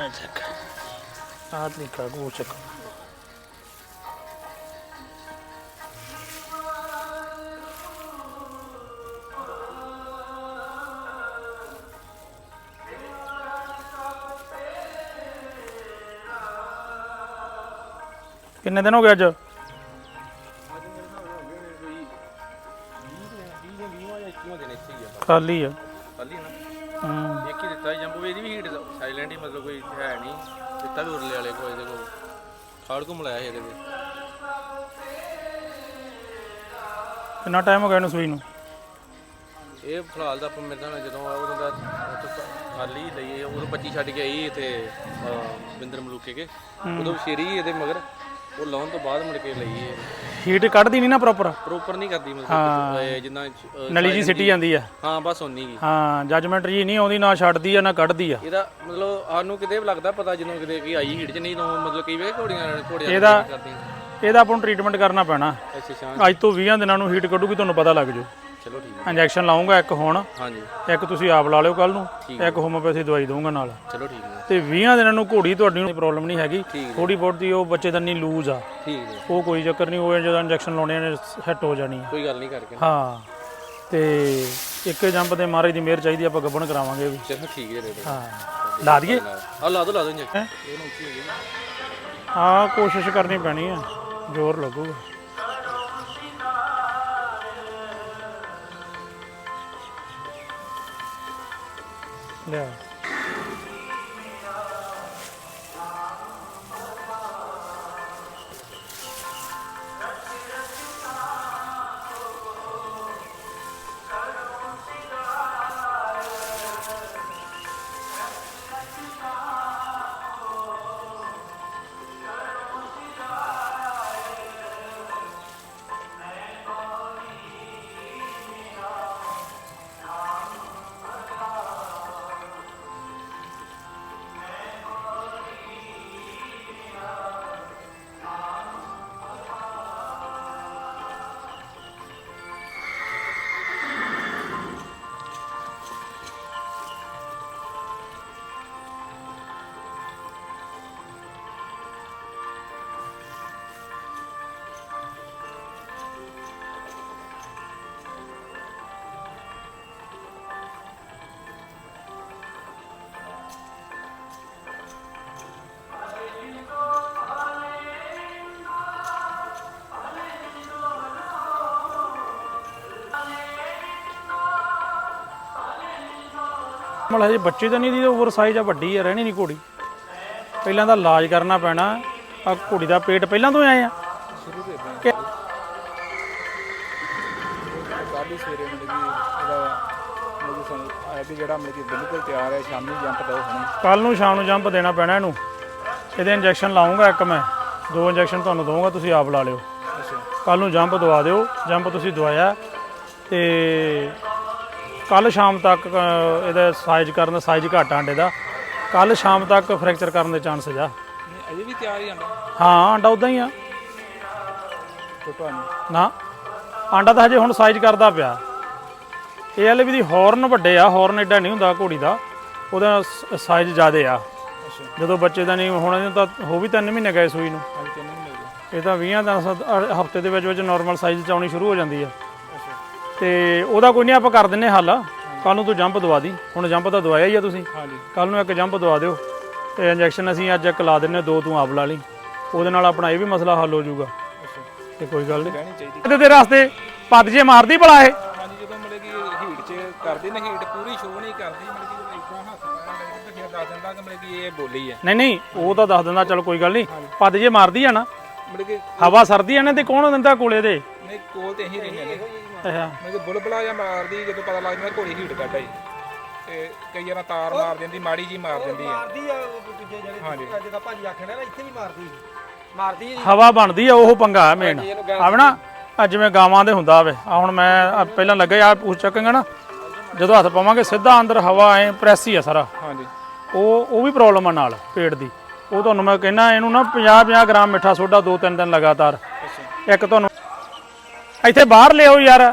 ਆ ਚੱਕ ਆ ਤਰੀਕਾ ਗੋਚਕ ਕਿੰਨੇ ਦਿਨ ਹੋ ਗਏ ਅੱਜ ਹੀ ਮਤਲਬ ਕੋਈ ਹੈ ਨਹੀਂ ਦਿੱਤਾ ਵੀ ਉਰਲੇ ਵਾਲੇ ਕੋਈ ਇਹਦੇ ਕੋਲ। ਖਾੜ ਘੁੰਮ ਲਾਇਆ ਸੀ ਇਹਦੇ ਵਿੱਚ ਕਿੰਨਾ ਟਾਈਮ ਹੋ ਗਿਆ ਇਹਨੂੰ ਸੂਈ ਨੂੰ? ਇਹ ਫਿਲਹਾਲ ਦਾ ਆਪਾਂ ਮੇਰੇ ਨਾਲ ਜਦੋਂ ਉਦੋਂ ਦਾ ਖਾਲੀ ਲਈ ਉਦੋਂ 25 ਛੱਡ ਕੇ ਆਈ ਇੱਥੇ ਅਹ, ਬਿੰਦਰ ਮਲੂਕੇ ਕੇ। ਉਦੋਂ ਸ਼ੇਰੀ ਇਹਦੇ ਮਗਰ। ਉਹ ਲਾਉਣ ਤੋਂ ਬਾਅਦ ਮੁੜ ਕੇ ਲਈ ਹੀਟ ਕੱਢਦੀ ਨਹੀਂ ਨਾ ਪ੍ਰੋਪਰ ਪ੍ਰੋਪਰ ਨਹੀਂ ਕਰਦੀ ਮਤਲਬ ਜਿੱਦਾਂ ਅਹ, ਨਲੀ ਜੀ ਸਿੱਟੀ ਜਾਂਦੀ ਆ। ਹਾਂ ਬਸ ਉਨੀ ਕੀ ਹਾਂ ਜੱਜਮੈਂਟ ਜੀ ਨਹੀਂ ਆਉਂਦੀ ਨਾ ਛੱਡਦੀ ਆ ਨਾ ਕੱਢਦੀ ਆ। ਇਹਦਾ ਮਤਲਬ ਸਾਨੂੰ ਕਿਤੇ ਵੀ ਲੱਗਦਾ ਪਤਾ ਜਦੋਂ ਕਿਤੇ ਕੀ ਆਈ ਹੀਟ ਚ ਨਹੀਂ ਤਾਂ ਮਤਲਬ ਕਈ ਵੇ ਘੋੜੀਆਂ ਘੋੜੀਆਂ ਇਹਦਾ- ਕਰਦੀਆਂ। ਇਹਦਾ ਆਪਾਂ ਨੂੰ ਟ੍ਰੀਟਮੈਂਟ ਕਰਨਾ ਪੈਣਾ। ਅੱਛਾ ਅੱਜ ਤੋਂ 20 ਦਿਨਾਂ ਨੂੰ ਹੀਟ ਕੱਢੂਗੀ ਤੁਹਾਨੂੰ ਪਤਾ ਲੱਗ ਜੂ ਚਲੋ ਠੀਕ ਹੈ। ਇੰਜੈਕਸ਼ਨ ਲਾਉਂਗਾ ਇੱਕ ਹੁਣ। ਹਾਂਜੀ। ਇੱਕ ਤੁਸੀਂ ਆਪ ਲਾ ਲਿਓ ਕੱਲ ਨੂੰ ਇੱਕ ਹੋਮੋਪੈਥੀ ਦਵਾਈ ਦਊਂਗਾ ਨਾਲ। ਚਲੋ ਠੀਕ ਹੈ। ਤੇ 20 ਦਿਨਾਂ ਨੂੰ ਘੋੜੀ ਤੁਹਾਡੀ ਨੂੰ ਪ੍ਰੋਬਲਮ ਨਹੀਂ ਹੈਗੀ। ਥੋੜੀ ਬਹੁਤ ਦੀ ਉਹ ਬੱਚੇ ਦੰਨੀ ਲੂਜ਼ ਆ। ਠੀਕ ਹੈ। ਉਹ ਕੋਈ ਚੱਕਰ ਨਹੀਂ ਉਹ ਜਦੋਂ ਇੰਜੈਕਸ਼ਨ ਲਾਉਣੇ ਨੇ ਸੈੱਟ ਹੋ ਜਾਣੀ ਕੋਈ ਗੱਲ ਨਹੀਂ ਕਰਕੇ। ਹਾਂ। ਤੇ ਇੱਕੇ ਜੰਪ ਦੇ ਮਹਾਰਾਜ ਦੀ ਮਿਹਰ ਚਾਹੀਦੀ ਆਪਾਂ ਗੱਬਣ ਕਰਾਵਾਂਗੇ ਵੀ। ਚਲੋ ਠੀਕ ਹੈ ਰੇਟ ਹਾਂ। ਲਾ ਦਈਏ? ਆ ਲਾ ਦੋ ਲਾ ਦੋ ਇੰਜੈਕਸ਼ਨ। ਹੈਂ? ਇਹਨੂੰ ਉੱਚੀ ਹੋ ਗਈ ਹਾਂ ਕੋਸ਼ਿਸ਼ ਕਰਨੀ ਪੈਣੀ ਆ। ਜ਼ੋਰ ਲੱਗੂਗਾ। 对。ਮਤਲਬ ਹਜੇ ਬੱਚੇ ਤਾਂ ਨਹੀਂ ਦੀ ਓਵਰ ਸਾਈਜ਼ ਆ ਵੱਡੀ ਆ ਰਹਿਣੀ ਨਹੀਂ ਘੋੜੀ। ਪਹਿਲਾਂ ਤਾਂ ਇਲਾਜ ਕਰਨਾ ਪੈਣਾ ਆ ਘੋੜੀ ਦਾ ਪੇਟ ਪਹਿਲਾਂ ਤੋਂ ਆਏ ਆ ਕਾਲੀ ਸਵੇਰੇ ਮਤਲਬ ਕਿ ਇਹਦਾ ਮਤਲਬ ਸਾਨੂੰ ਆਇਆ ਵੀ ਜਿਹੜਾ ਮਤਲਬ ਕਿ ਬਿਲਕੁਲ ਤਿਆਰ ਹੈ ਸ਼ਾਮੀ ਜੰਪ ਦੋ ਹੁਣੇ। ਕੱਲ ਨੂੰ ਸ਼ਾਮ ਨੂੰ ਜੰਪ ਦੇਣਾ ਪੈਣਾ ਇਹਨੂੰ। ਇਹਦੇ ਇੰਜੈਕਸ਼ਨ ਲਾਉਂਗਾ ਇੱਕ ਮੈਂ। ਦੋ ਇੰਜੈਕਸ਼ਨ ਤੁਹਾਨੂੰ ਦਊਂਗਾ ਤੁਸੀਂ ਆਪ ਲਾ ਲਿਓ। ਅੱਛਾ। ਕੱਲ ਨੂੰ ਜੰਪ ਦਵਾ ਦਿਓ। ਜੰਪ ਤੁਸੀਂ ਦਵਾਇਆ ਤੇ ਕੱਲ ਸ਼ਾਮ ਤੱਕ ਅ, ਇਹਦਾ ਸਾਈਜ਼ ਕਰਨ ਦਾ ਸਾਈਜ਼ ਘੱਟ ਆ ਅੰਡੇ ਦਾ। ਕੱਲ ਸ਼ਾਮ ਤੱਕ ਫ੍ਰੈਕਚਰ ਕਰਨ ਦੇ ਚਾਂਸ ਜਾ ਨਹੀਂ ਅਜੇ ਵੀ ਤਿਆਰ ਹੀ ਆਂਦਾ ਹਾਂ ਅੰਡਾ ਉਦਾਂ ਹੀ ਆ। ਟੁੱਟਾ ਨਹੀਂ ਨਾ ਆਂਡਾ ਤਾਂ ਹਜੇ ਹੁਣ ਸਾਈਜ਼ ਕਰਦਾ ਪਿਆ। ਇਹ ਵਾਲੇ ਵੀ ਦੀ ਹੌਰਨ ਵੱਡੇ ਆ ਹੌਰਨ ਐਡਾ ਨਹੀਂ ਹੁੰਦਾ ਘੋੜੀ ਦਾ। ਉਹਦਾ ਸਾਈਜ਼ ਜ਼ਿਆਦੇ ਆ। ਅੱਛਾ। ਜਦੋਂ ਬੱਚੇ ਦਾ ਨਹੀਂ ਹੋਣਾ ਇਹਨੂੰ ਤਾਂ ਹੋ ਵੀ 3 ਮਹੀਨੇ ਗਏ ਸੂਈ ਨੂੰ। ਅੱਜ ਇਹ ਤਾਂ 20 ਦਿਨ ਹਫ਼ਤੇ ਦੇ ਵਿੱਚ ਵਿੱਚ ਨਾਰਮਲ ਸਾਈਜ਼ ਚ ਆਉਣੀ ਸ਼ੁਰੂ ਹੋ ਜਾਂਦੀ ਆ। ਤੇ ਉਹਦਾ ਕੋਈ ਨਹੀਂ ਆਪਾਂ ਕਰ ਦਿੰਨੇ ਹੱਲ। ਕੱਲ ਨੂੰ ਤੂੰ ਜੰਪ ਦਵਾ ਦੀ। ਹੁਣ ਜੰਪ ਤਾਂ ਦਵਾਇਆ ਹੀ ਆ ਤੁਸੀਂ। ਹਾਂਜੀ। ਕੱਲ ਨੂੰ ਇੱਕ ਜੰਪ ਦਵਾ ਦਿਓ। ਤੇ ਇੰਜੈਕਸ਼ਨ ਅਸੀਂ ਅੱਜ ਇੱਕ ਲਾ ਦਿੰਨੇ ਦੋ ਤੂੰ ਆਪ ਲਾ ਲਈ। ਉਹਦੇ ਨਾਲ ਆਪਣਾ ਇਹ ਵੀ ਮਸਲਾ ਹੱਲ ਹੋ ਜਾਊਗਾ। ਤੇ ਕੋਈ ਗੱਲ ਨਹੀਂ। ਚਾਹੀਦੀ। ਤੇ ਰਸਤੇ ਪੱਦ ਜੇ ਮਾਰਦੀ ਭਲਾ ਇਹ। ਹਾਂਜੀ ਜਦੋਂ ਮਤਲਬ ਕਿ ਹੀਟ 'ਚ ਕਰਦੀ ਨਾ ਹੀਟ ਪੂਰੀ ਸ਼ੋਅ ਨਹੀਂ ਕਰਦੀ ਮਤਲਬ ਕਿ ਜਦੋਂ ਇਦਾਂ ਹੱਥ ਪਾਇਆ ਲੱਗਦਾ ਫਿਰ ਦੱਸ ਦਿੰਦਾ ਕਿ ਮਤਲਬ ਕਿ ਇਹ ਬੋਲੀ ਹੈ ਨਹੀਂ ਨਹੀਂ ਉਹ ਤਾਂ ਦੱਸ ਦਿੰਦਾ ਚਲ ਕੋਈ ਗੱਲ ਨਹੀਂ। ਪੱਦ ਜੇ ਮਾਰਦੀ ਆ ਨਾ ਮਤਲਬ ਕਿ ਹਵਾ ਸਰਦੀ ਆ ਨਾ ਤੇ ਕੌਣ ਦਿੰਦਾ ਕੋਲੇ ਦੇ ਨਹੀਂ ਕੋਲ ਤੇ ਇਹੀ ਰਹਿੰਦੇ ਨੇ। ਅੱਛਾ। ਮਤਲਬ ਕਿ ਬੁਲਬੁਲਾ ਜਾਂ ਮਾਰਦੀ ਜਦੋਂ ਪਤਾ ਲੱਗ ਜਾਂਦਾ ਘੋੜੀ ਹੀਟ ਕੱਢ ਆਈ ਤੇ ਕਈ ਵਾਰ ਤਾਰ ਮਾਰ ਦਿੰਦੀ ਮਾੜੀ ਜੀ ਮਾਰ ਦਿੰਦੀ ਹੈ ਮਾਰਦੀ ਆ ਉਹ ਦੂਜੇ ਹਾਂਜੀ। ਜਿਹੜੇ ਜਿਹਦਾ ਭਾਜੀ ਆਖਣਾ ਨਾ ਇੱਥੇ ਵੀ ਮਾਰਦੀ। ਮਾਰਦੀ ਜੀ ਹਵਾ ਬਣਦੀ ਆ ਉਹ ਪੰਗਾ ਮੇਨ ਆਵੇ ਨਾ ਆ ਜਿਵੇਂ ਗਾਵਾਂ ਦੇ ਹੁੰਦਾ ਆਵੇ ਆ ਹੁਣ ਮੈਂ ਪਹਿਲਾਂ ਲੱਗਾ ਆ ਪੁੱਛ ਚੱਕਾਂਗਾ ਨਾ। ਜਦੋਂ ਹੱਥ ਪਾਵਾਂਗੇ ਸਿੱਧਾ ਅੰਦਰ ਹਵਾ ਐ ਪ੍ਰੈਸ ਹੀ ਆ ਸਾਰਾ। ਹਾਂਜੀ। ਉਹ ਉਹ ਵੀ ਪ੍ਰੋਬਲਮ ਆ ਨਾਲ ਪੇਟ ਦੀ। ਉਹ ਤੁਹਾਨੂੰ ਮੈਂ ਕਹਿੰਦਾ ਇਹਨੂੰ ਨਾ 50 50 ਗ੍ਰਾਮ ਮਿੱਠਾ ਸੋਡਾ ਦੋ ਤਿੰਨ ਦਿਨ ਲਗਾਤਾਰ। ਇੱਕ ਤੁਹਾਨੂੰ ਇੱਥੇ ਬਾਹਰ ਲਿਓ ਯਾਰ।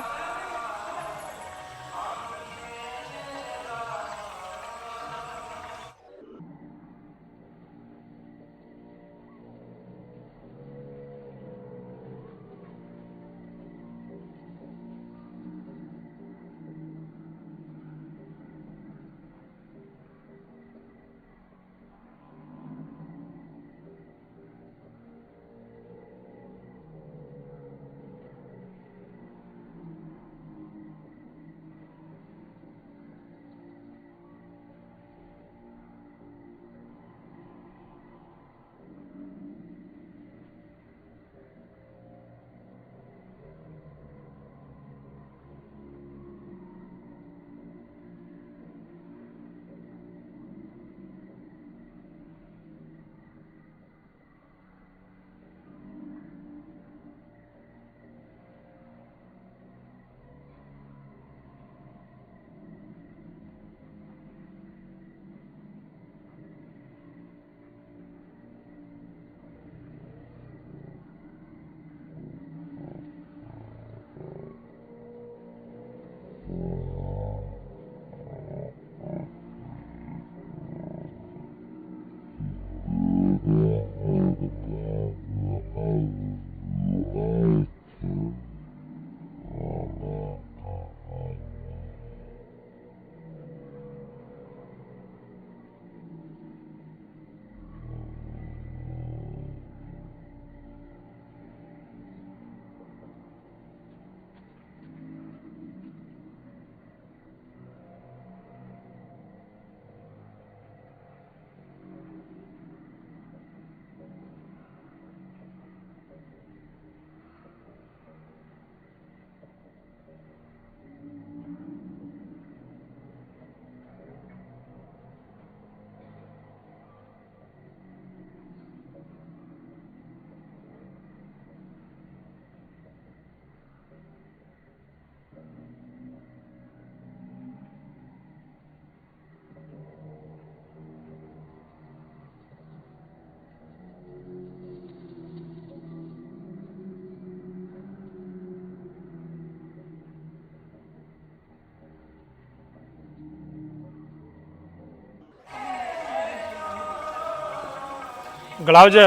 ਗਲਵਜ਼।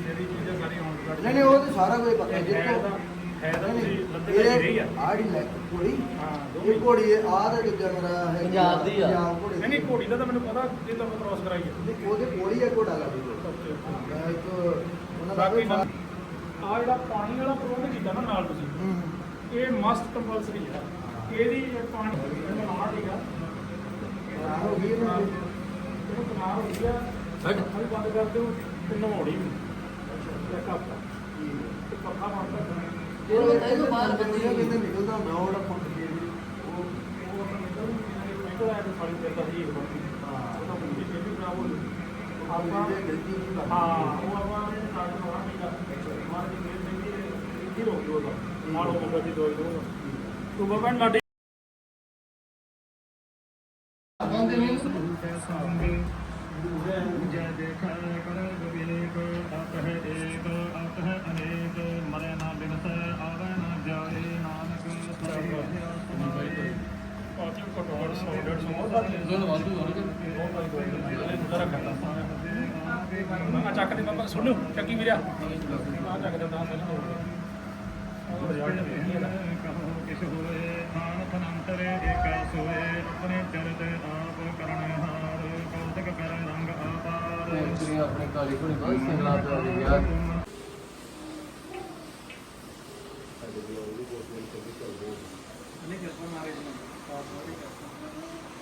ਨਹੀਂ ਨਹੀਂ ਉਹ ਤਾਂ ਸਾਰਾ ਕੁਝ ਪਤਾ ਜਿੱਥੋਂ ਇਹ ਆੜੀ ਲੈ ਘੋੜੀ। ਇਹ ਘੋੜੀ ਆ ਦਾ ਦੂਜਾ ਮੇਰਾ ਹੈ ਪੰਜਾਬ ਦੀ ਆ। ਘੋੜੀ ਨਹੀਂ ਘੋੜੀ ਦਾ ਤਾਂ ਮੈਨੂੰ ਪਤਾ ਜੇ ਤਾਂ ਕ੍ਰੋਸ ਕਰਾਈ ਹੈ ਨਹੀਂ, ਉਹਦੇ ਕੋਲ ਹੀ ਆ ਘੋੜਾ ਲੱਗੀ ਮੈਂ ਇੱਕ ਉਹਨਾਂ ਦਾ ਆ ਜਿਹੜਾ ਪਾਣੀ ਵਾਲਾ ਪ੍ਰਬੰਧ ਕੀਤਾ ਨਾ ਨਾਲ ਤੁਸੀਂ ਹੂੰ ਇਹ ਮਸਟ ਕੰਪਲਸਰੀ ਹੈ ਇਹਦੀ ਇਹ ਪਾਣੀ ਨਾਲ ਹੀਗਾ ਆਹ ਹੋ ਗਈ ਨਾ ਇਹਨੂੰ ਕਮਾਲ ਹੋ ਗਿਆ ਛੱਡ ਬੰਦ ਕਰ ਦਿਓ ਤੇ ਨਵਾਉਣੀ ਵੀ ਇੱਕ ਹਫ਼ਤਾ ਤੇ ਪੱਖਾ ਬੰਦ ਕਰ ਦੇਣਾ। ਉਹ ਇਹਨੂੰ ਬਾਹਰ ਬੰਦੀ ਆ। ਕਿਤੇ ਨਿਕਲਦਾ ਹੁੰਦਾ ਉਹ ਜਿਹੜਾ ਪੰਪ ਕੇ ਉਹ ਉਹ ਨਿਕਲ ਆਇਆ ਤੇ ਸਾਡੀ ਚੱਲਦਾ ਸੀ ਇਹ ਬੰਦੀ ਹਾਂ। ਉਹਦਾ ਬੰਦੀ ਤੇ ਵੀ ਖਰਾਬ ਹੋ ਗਈ। ਆਪਾਂ ਉਹ ਗਲਤੀ ਨਹੀਂ ਕਰਦੀ ਹਾਂ ਉਹ ਆਪਾਂ ਨੇ ਕਾਟ ਲਾਉਣਾ ਸੀਗਾ ਮਾਰ ਦੀ ਮੇਲ ਨਹੀਂ ਕੀ ਰੋਕ ਦੋ ਨਾਲ ਉਹ ਬੰਦਾ ਸੀ ਦੋ ਦੋ ਤੂੰ ਬਾਬਾ ਲਾਡੀ ਆ ਚੱਕ ਦੇ ਬਾਬਾ ਸੁਣੋ ਚੱਕੀ ਵੀਰਿਆ। ਆ ਚੱਕ ਦੇ ਤਾਂ ਸੱਚ ਹੋ ਕਿਸ ਹੋਏ ਆਨ ਫਨੰਤਰੇ ਏਕਾ ਸੋਏ ਆਪਣੇ ਚਰਤ ਆਪ ਕਰਨ ਹਾਰ ਕੌਤਕ ਕਰ ਰੰਗ ਆਪਾਰ। ਆਪਣੇ ਕਾਲੀ ਘੋੜੀ ਬਹੁਤ ਸਿੰਗਲਾ ਤੇ ਆ ਗਿਆ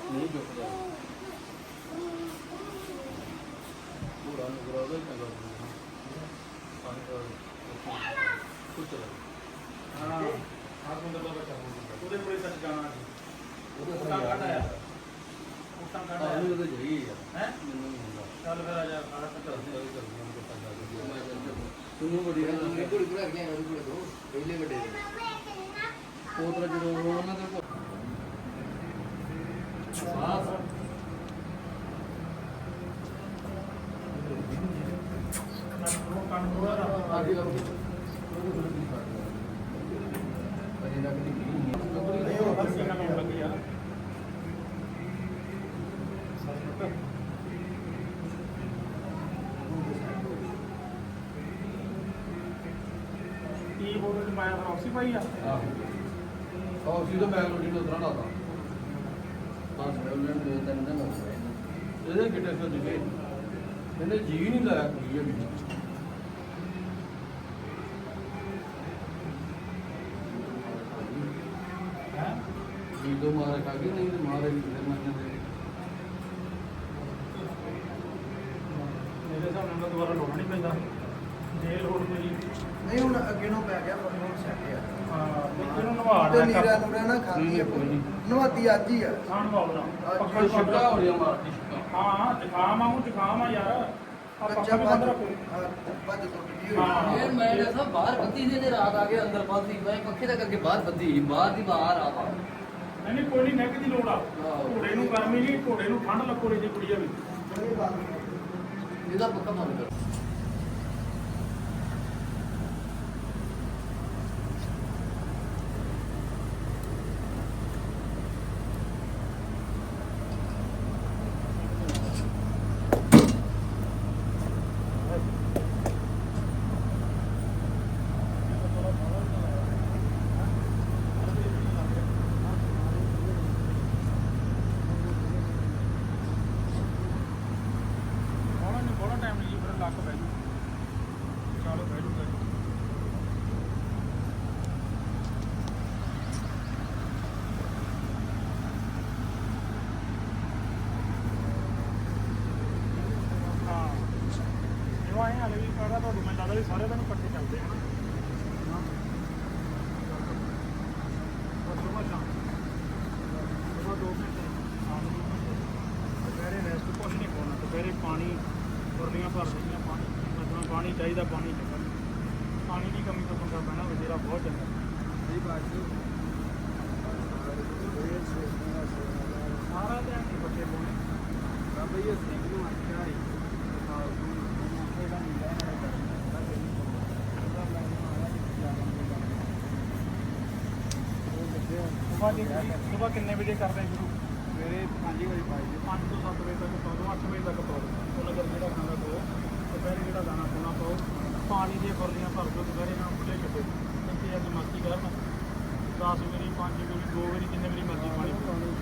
ਨਹੀਂ ਜੁਕਦਾ ਪੂਰਾ ਨੂੰ ਬਰਾਬਰ ਹੀ ਚੰਗਾ ਪਾਣੀ ਦਾ ਕੁਝ ਚਲਾ ਹਾਂ ਆ ਬੰਦਾ ਬਾਬਾ ਚਾਹੋ ਉਹਦੇ ਕੋਲੇ ਸੱਚ ਜਾਣਾ ਸੀ ਉਹਦਾ ਉਟਾਂ ਕੱਢ ਆਇਆ ਉਟਾਂ ਕੱਢ ਆਇਆ ਆਲੂ ਤਾਂ ਜਈ ਆ ਹੈ ਮੈਨੂੰ ਨਹੀਂ ਹੁੰਦਾ ਚੱਲ ਫਿਰ ਆ ਜਾ ਆ ਕਰਦੇ ਆ ਕਰਦੇ ਆ ਪਤਾ ਲੱਗ ਤੁਹਾਨੂੰ ਬੜੀ ਇਹ ਘੋੜੀ ਘੋੜਾ ਗਿਆ ਉਹਦੇ ਕੋਲ ਤੋਂ ਪਹਿਲੇ ਵੱਡੇ ਦੇ। ਪੋਤਰਾ ਜਦੋਂ ਉਹਨਾਂ ਦੇ ਕੋਲ। ਕੀ ਬੋਲ ਰਿਹਾ ਮੈਂ ਫਰੌਕਸੀ ਪਾਈ ਆ? ਆਹ। ਉਹ ਸੀ ਤਾਂ ਮੈਂ ਰੋਟੀ ਤੋਂ ਉਤਰਾਂ ਲਾਤਾ ਬਸ ਉਹਨੇ ਦੋ ਤਿੰਨ ਦਿਨ ਹੋ ਗਏ। ਇਹਦੇ ਕਿਤੇ ਤੋਂ ਦਿਖੇ ਇਹਨੇ ਜੀ ਨਹੀਂ ਲਾਇਆ ਕੁੜੀ ਹੈ? ਜੀ ਤੋਂ ਮਾਰੇ ਖਾ ਗਈ ਨਹੀਂ ਮਾਰੇ ਵੀ ਫਿਰ ਮੰਨ ਜਾਂਦੇ ਮੇਰੇ ਹਿਸਾਬ ਨਾਲ ਦੁਬਾਰਾ ਲਾਉਣਾ ਨਹੀਂ ਪੈਂਦਾ। ਜੇਲ ਹੋਣ ਮੇਰੀ ਨਹੀਂ ਹੁਣ ਅੱਗੇ ਨੂੰ ਪੈ ਗਿਆ ਪਰ ਹੁਣ ਸੈੱਟ ਆ। ਹਾਂ ਤੇ ਇਹਨੂੰ ਨਵਾ ਤੇ ਨੀਰਾ ਨੂਰਾ ਨਾ ਖਾਂਦੀ ਆ। ਕੋਈ। ਨਵਾਤੀ ਅੱਜ ਹੀ ਆ। ਕੋਈ ਬੰਦ ਛਿੱਕਾ ਰੱਖੋ। ਹੋ ਰਿਹਾ ਮਾਰਦੀ ਛਿੱਕਾ ਹਾਂ ਜ਼ੁਕਾਮ ਆ ਉਹ ਜ਼ੁਕਾਮ ਆ ਯਾਰ। ਆ ਬੱਚਾ ਬੰਦ ਭੱਜ ਤੋਂ ਵੀਡੀਓ ਹਾਂ। ਇਹ ਮੈਂ ਜੈਸਾ ਬਾਹਰ ਬੱਤੀ ਦੇ ਦੇ ਰਾਤ ਆ ਕੇ ਅੰਦਰ ਬੰਦੀ ਮੈਂ ਪੱਖੇ ਦਾ ਕਰਕੇ ਬਾਹਰ ਬੱਦੀ ਬਾਹਰ ਦੀ ਬਾਹਰ ਆ ਵਾ ਨਹੀਂ ਕੋਈ ਨਹੀਂ ਨੈਕ ਦੀ ਲੋੜ ਆ। ਘੋੜੇ ਨੂੰ ਗਰਮੀ ਨਹੀਂ ਘੋੜੇ ਨੂੰ ਠੰਡ ਲੱਗੋੜੀ ਦੀ ਕੁੜੀ ਆ ਵੀ। ਇਹਦਾ ਪੱਕਾ ਬੰਦ ਕਰ। ਪਾਣੀ। ਪਾਣੀ ਚਾਹੀਦਾ ਪਾਣੀ ਚੱਕਰ ਪਾਣੀ ਦੀ ਕਮੀ ਤੋਂ ਪੰਗਾ ਪੈਣਾ ਵਜੇਰਾ ਬਹੁਤ ਚੰਗਾ। ਸਹੀ ਬਾਤ ਜੀ ਸਾਰਾ ਧਿਆਨ ਨਹੀਂ ਬੱਚੇ ਪਾਉਣੇ ਤਾਂ ਬਈ ਇਸ ਸਿੰਘ ਨੂੰ ਕਿੰਨੇ ਵਜੇ ਕਰਦੇ ਸ਼ੁਰੂ? ਸਵੇਰੇ 5 ਵਜੇ ਪਾਈ 5 ਤੋਂ 7 ਵਜੇ ਤੱਕ ਪਾਓ 8 ਵਜੇ ਤੱਕ ਪਾਓ। ਉਹ ਕਰ ਜਿਹੜਾ ਖਾਣਾ ਪਾਓ ਦੁਪਹਿਰੇ ਜਿਹੜਾ ਦਾਣਾ ਪਾਉਣਾ ਪਾਓ, ਪਾਣੀ ਦੀਆਂ ਫੁਰਲੀਆਂ ਭਰ ਦਿਓ, ਦੁਪਹਿਰੇ ਨਾਲ ਖੁੱਲੇ ਛੱਡੋ। ਇੱਥੇ ਜਾ ਕੇ ਮਸਤੀ ਕਰਨ। 10 ਵਾਰੀ 5 ਵਾਰੀ 2 ਵਾਰੀ ਜਿੰਨੇ ਵਾਰੀ ਮਰਜ਼ੀ ਪਾਣੀ ਪਾਓ।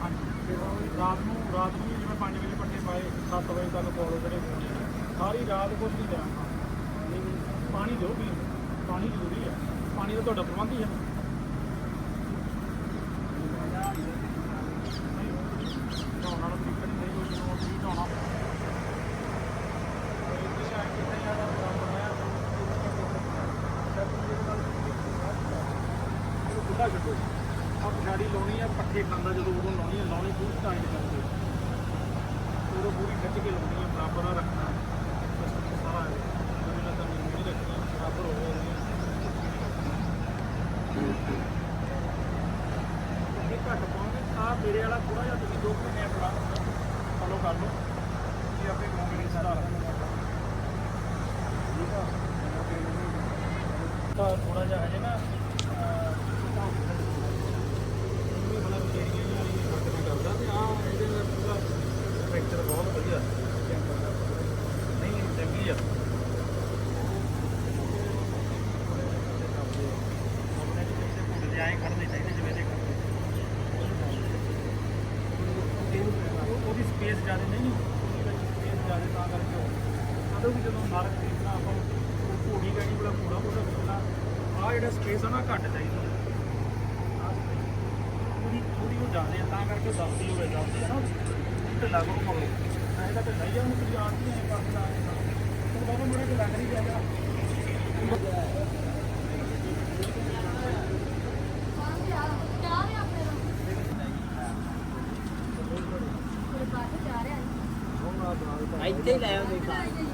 ਹਾਂਜੀ। ਰਾਤ ਨੂੰ ਰਾਤ ਨੂੰ ਜਿਵੇਂ 5 ਵਜੇ ਪੱਠੇ ਪਾਏ 7 ਵਜੇ ਤੱਕ ਪਾਓ ਜਿਹੜੇ ਸਾਰੀ ਰਾਤ ਕੁਛ ਨਹੀਂ ਕਰਾਂਗਾ ਪਾਣੀ ਦਿਓ ਵੀ ਪਾਣੀ ਜ਼ਰੂਰੀ ਹੈ ਪਾਣੀ ਦਾ ਤੁਹਾਡਾ ਪ੍ਰਬੰਧ ਹੀ ਹੈ ਨਹਾਉਣ ਵਾਲਾ ਤਰੀਕਾ ਨਹੀਂ ਨਹੀਂ ਕੋਈ ਜਦੋਂ ਤੁਸੀਂ ਨਹਾਉਣਾ ਖੁੱਲਾ ਛੱਡੋ ਆ ਪਛਾੜੀ ਲਾਉਣੀ ਆ ਪੱਠੇ ਖਾਂਦਾ ਜਦੋਂ ਉਦੋਂ ਲਾਉਣੀ ਆ ਲਾਉਣੀ ਪੂਰੀ ਟਾਈਟ ਕਰਕੇ ਉਦੋਂ ਪੂਰੀ ਖਿੱਚ ਕੇ ਲਾਉਣੀ ਆ ਬਰਾਬਰ ਆ ਰੱਖਣਾ ਬਸ ਸਾਰਾ ਜਿਵੇਂ ਨਾ ਤਾਂ ਨਹੀਂ ਰੱਖਣੀ ਬਰਾਬਰ ਹੋ ਜਾਣੀ ਇਹ ਘੱਟ ਪਾਉਂਗੇ ਆ ਮੇਰੇ ਵਾਲਾ ਥੋੜਾ ਜਿਹਾ ਤੁਸੀਂ ਦੋ ਮਹੀਨੇ ਆਪਣਾ ਫੋਲੋ ਕਰ ਲਓ ਇਹ ਆਪੇ ਕਹੋਗੇ ਸੁਧਾਰ ਤਾਂ ਥੋੜਾ ਜਿਹਾ ਹਜੇ ਨਾ ਇਹ ਬੜਾ ਏਰੀਆ ਜਿਹਾ ਇਹ ਫ਼ਰਕ ਨਹੀਂ ਕਰਦਾ ਤੇ ਆ ਇਹਦੇ ਨਾਲ ਪੂਰਾ ਫੈਕਚਰ ਬਹੁਤ ਵਧੀਆ ਨਹੀਂ ਚੰਗੀ ਆ ਆਪਣੇ ਜਿਹੜੇ ਘੁੰਡ ਦੇ ਆਏ ਖੜਨੇ ਚਾਹੀਦੇ ਜਿਵੇਂ ਦੇ ਖੜਦੇ ਉਹ- ਉਹਦੀ ਸਪੇਸ ਜ਼ਿਆਦਾ ਨਹੀਂ ਉਹਦੀ ਵਿੱਚ ਸਪੇਸ ਜ਼ਿਆਦਾ ਤਾਂ ਕਰਕੇ ਕਦੋਂ ਵੀ ਜਦੋਂ ਨਰ ਖਰੀਦਣਾ ਆਪਾਂ ਉਹ ਘੋੜੀ ਗਾੜੀ ਵਾਲਾ ਘੋੜਾ ਉਹਦਾ ਖਰੀਦਣਾ ਆ ਜਿਹੜਾ ਸਪੇਸ ਆ ਨਾ ਘੱਟ ਚਾਹੀਦਾ ਆਹ space ਥੋੜੀ ਥੋੜੀ ਉਹ ਜ਼ਿਆਦਾ ਆ ਤਾਂ ਕਰਕੇ ਉਹ ਦਸਦੀ ਹੋਵੇ ਦਸਦੀ ਆ ਨਾ ਤੇ ਲੱਗੋ ਪਵੇ ਐਂ ਤਾਂ ਨਹੀਂ ਆ ਉਹਨੂੰ ਤੁਸੀਂ ਆਂਟੀ ਐਂ ਕਰਦੇ ਆ ਉਹ ਬਾਬਾ ਮੁੰਡੇ ਤੇ ਲੱਗ ਨਹੀਂ ਜਾਏਗਾ ਇੱਥੇ ਹੀ ਲੈ ਆਉਂਦੇ ਨਹੀਂ